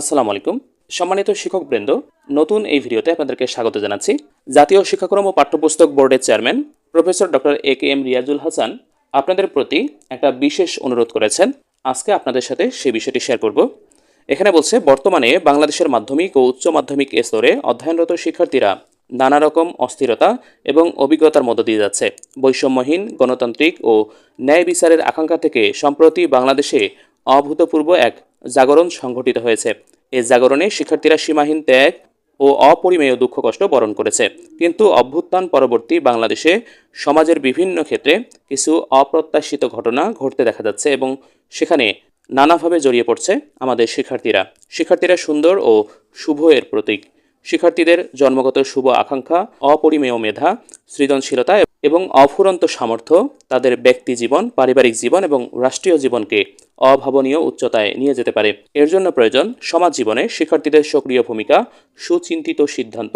আসসালামু আলাইকুম। সম্মানিত শিক্ষকবৃন্দ, নতুন এই ভিডিওতে আপনাদেরকে স্বাগত জানাচ্ছি। জাতীয় শিক্ষাক্রম ও পাঠ্যপুস্তক বোর্ডের chairman professor doctor A K M Riazul Hasan আপনাদের প্রতি একটা বিশেষ অনুরোধ করেছেন। আজকে আপনাদের সাথে সেই বিষয়টি শেয়ার করব। এখানে বলছে, বর্তমানে বাংলাদেশের মাধ্যমিক ও উচ্চ মাধ্যমিক স্তরে অধ্যয়নরত শিক্ষার্থীরা নানা রকম অস্থিরতা এবং অভিজ্ঞতার মধ্য দিয়ে যাচ্ছে। বৈষম্যহীন, গণতান্ত্রিক ও ন্যায় বিচারের আকাঙ্ক্ষা থেকে সম্প্রতি বাংলাদেশে অভূতপূর্ব এক জাগরণ সংঘটিত হয়েছে। এই জাগরণে শিক্ষার্থীরা সীমাহীন ত্যাগ ও অপরিমেয় দুঃখ, কষ্ট বরণ করেছে। কিন্তু অভ্যুত্থান পরবর্তী বাংলাদেশে সমাজের বিভিন্ন ক্ষেত্রে কিছু অপ্রত্যাশিত ঘটনা ঘটতে দেখা যাচ্ছে এবং সেখানে নানাভাবে জড়িয়ে পড়ছে আমাদের শিক্ষার্থীরা। শিক্ষার্থীরা সুন্দর ও শুভ এর প্রতীক। শিক্ষার্থীদের জন্মগত শুভ আকাঙ্ক্ষা, অপরিমেয় মেধা, সৃজনশীলতা এবং অফুরন্ত সামর্থ্য তাদের ব্যক্তি জীবন, পারিবারিক জীবন এবং রাষ্ট্রীয় জীবনকে অভাবনীয় উচ্চতায় নিয়ে যেতে পারে। এর জন্য প্রয়োজন সমাজ জীবনে শিক্ষার্থীদের সক্রিয় ভূমিকা, সুচিন্তিত সিদ্ধান্ত,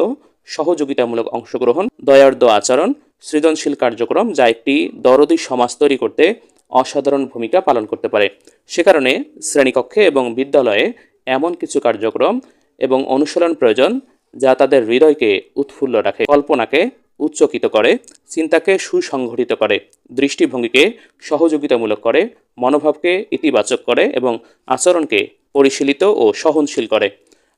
সহযোগিতামূলক অংশগ্রহণ দয়ার্দ আচরণ, সৃজনশীল কার্যক্রম যা একটি দরদি সমাজ তৈরি করতে অসাধারণ ভূমিকা পালন করতে পারে। সে কারণে শ্রেণীকক্ষে এবং বিদ্যালয়ে এমন কিছু কার্যক্রম এবং অনুশীলন প্রয়োজন যা তাদের হৃদয়কে উৎফুল্ল রাখে, কল্পনাকে উচ্চকিত করে, চিন্তাকে সুসংগঠিত করে, দৃষ্টিভঙ্গিকে সহযোগিতামূলক করে, মনোভাবকে ইতিবাচক করে এবং আচরণকে পরিশীলিত ও সহনশীল করে।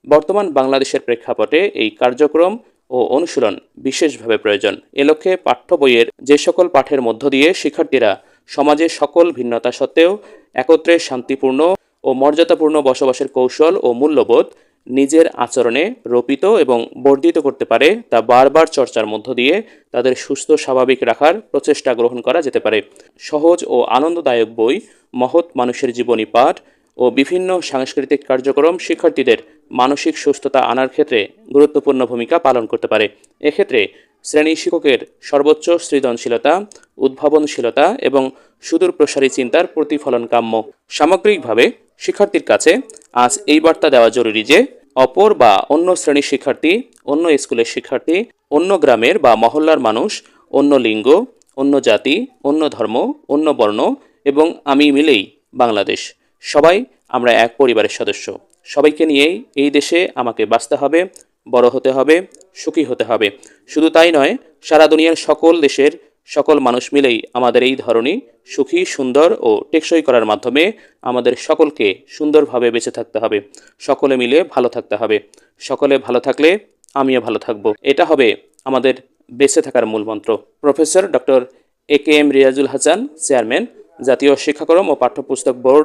বর্তমান বাংলাদেশের প্রেক্ষাপটে এই কার্যক্রম ও অনুশীলন বিশেষভাবে প্রয়োজন। এ লক্ষ্যে পাঠ্য বইয়ের যে সকল পাঠের মধ্য দিয়ে শিক্ষার্থীরা সমাজে সকল ভিন্নতা সত্ত্বেও একত্রে শান্তিপূর্ণ ও মর্যাদাপূর্ণ বসবাসের কৌশল ও মূল্যবোধ নিজের আচরণে রোপিত এবং বর্ধিত করতে পারে, তা বারবার চর্চার মধ্য দিয়ে তাদের সুস্থ, স্বাভাবিক রাখার প্রচেষ্টা গ্রহণ করা যেতে পারে। সহজ ও আনন্দদায়ক বই, মহৎ মানুষের জীবনী পাঠ ও বিভিন্ন সাংস্কৃতিক কার্যক্রম শিক্ষার্থীদের মানসিক সুস্থতা আনার ক্ষেত্রে গুরুত্বপূর্ণ ভূমিকা পালন করতে পারে। এক্ষেত্রে শ্রেণি শিক্ষকের সর্বোচ্চ সৃজনশীলতা, উদ্ভাবনশীলতা এবং সুদূর প্রসারী চিন্তার প্রতিফলন কাম্য। সামগ্রিকভাবে, শিক্ষার্থীর কাছে আজ এই বার্তা দেওয়া জরুরি যে, অপর বা অন্য শ্রেণির শিক্ষার্থী, অন্য স্কুলের শিক্ষার্থী, অন্য গ্রামের বা মহল্লার মানুষ, অন্য লিঙ্গ, অন্য জাতি, অন্য ধর্ম, অন্য বর্ণ এবং আমি মিলেই বাংলাদেশ। সবাই, আমরা এক পরিবারের সদস্য। সবাইকে নিয়েই এই দেশে আমাকে বাঁচতে হবে, বড় হতে হবে, সুখী হতে হবে। শুধু তাই নয়, সারা দুনিয়ার সকল দেশের সকল মানুষ মিলেই আমাদের এই ধরনই সুখী, সুন্দর ও টেকসই করার মাধ্যমে আমাদের সকলকে সুন্দরভাবে বেঁচে থাকতে হবে। সকলে মিলে ভালো থাকতে হবে। সকলে ভালো থাকলে আমিও ভালো থাকব। এটা হবে আমাদের বেঁচে থাকার মূল মন্ত্র। Professor doctor A K M Riazul Hasan, chairman, জাতীয় শিক্ষাক্রম ও পাঠ্যপুস্তক বোর্ড